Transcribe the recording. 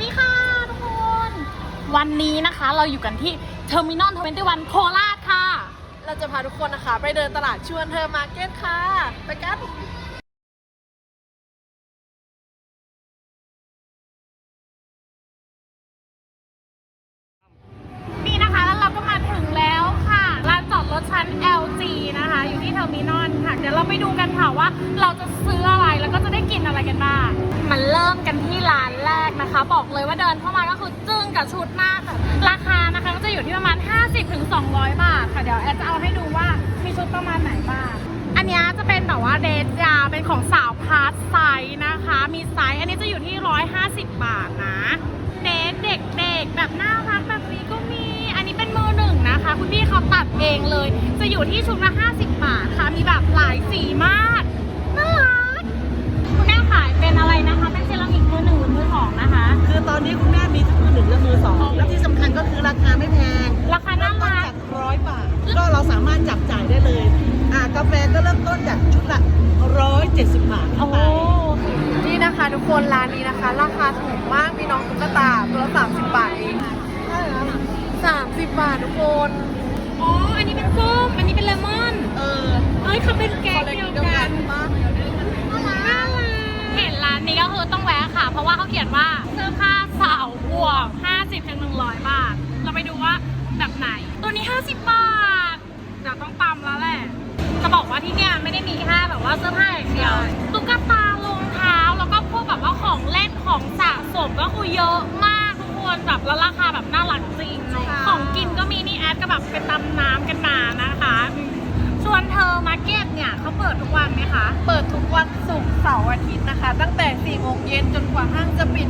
ดีค่ะทุกคน วันนี้นะคะเราอยู่กันที่เทอร์มินอลทเวนตี้วันโคราชค่ะ เราจะพาทุกคนนะคะ ไปเดินตลาดชวนเธอมาร์เก็ตค่ะ ไปกัน นี่นะคะแล้วเราก็มาถึงแล้วค่ะลานจอดรถชั้น LG นะคะ อยู่ที่เทอร์มินอลค่ะ เดี๋ยวเราไปดูกันค่ะว่าเราจะซื้ออะไรแล้วก็จะได้กินอะไรกัน บอกเลยว่าเดินเข้ามาก็คือจึ้งกับชุดมากค่ะราคานะคะก็จะอยู่ที่ประมาณ 50-200 บาทค่ะเดี๋ยวแอดจะเอาให้ดูว่ามีชุดประมาณไหนบ้างอันนี้จะเป็นแบบว่าเดทยาเป็นของสาวพาร์ทไซส์นะคะ มีไซส์อันนี้จะอยู่ที่ 150 บาทนะเดทเด็กๆ แบบน่ารักแบบนี้ก็มี อันนี้เป็นมือหนึ่งนะคะ คุณพี่เขาตัดเองเลย จะอยู่ที่ชุดละ 50 บาทค่ะ มีแบบหลายสีมาก ราคาน่ารักจากร้อยบาท ก็เราสามารถจับจ่ายได้เลย อ่ากาแฟก็เริ่มต้นจากชุดละร้อยเจ็ดสิบบาทโอ้เข้าไป นี่นะคะทุกคนร้านนี้นะคะ ราคาถูกมากมีน้องตุ๊กตาตัวละสามสิบบาทเองใช่แล้วสามสิบบาททุกคนอ๋อ อันนี้เป็นส้ม อันนี้เป็นเลมอน เออเอ้ยเขาเป็นแกงคอลเลกเดียวเดียวกักันนปะน่ารักเห็นร้านนี้ก็คือต้องแวะค่ะ เพราะว่าเขาเขียนว่าเสื้อผ้าสาวบวก50ถึง100 บาท เราไปดูว่า แบบไหน ตัวนี้ 50 บาท เดี๋ยวต้องปั๊มแล้วแหละ จะบอกว่าที่เนี่ยไม่ได้มีแค่แบบว่าเสื้อผ้าอย่างเดียว ตุ๊กตารองเท้า แล้วก็พวกแบบว่าของเล่นของสะสมก็คือเยอะมากทุกคนแบบแล้วราคาแบบน่ารักจริง ของกินก็มีนี่แอดก็แบบไปตำน้ำกันมานะคะอืมส่วนเธอมาร์เก็ตเนี่ยเขาเปิดทุกวันไหมคะ เปิดทุกวันศุกร์เสาร์อาทิตย์นะคะ ตั้งแต่4โมงเย็นจนกว่าห้างจะปิด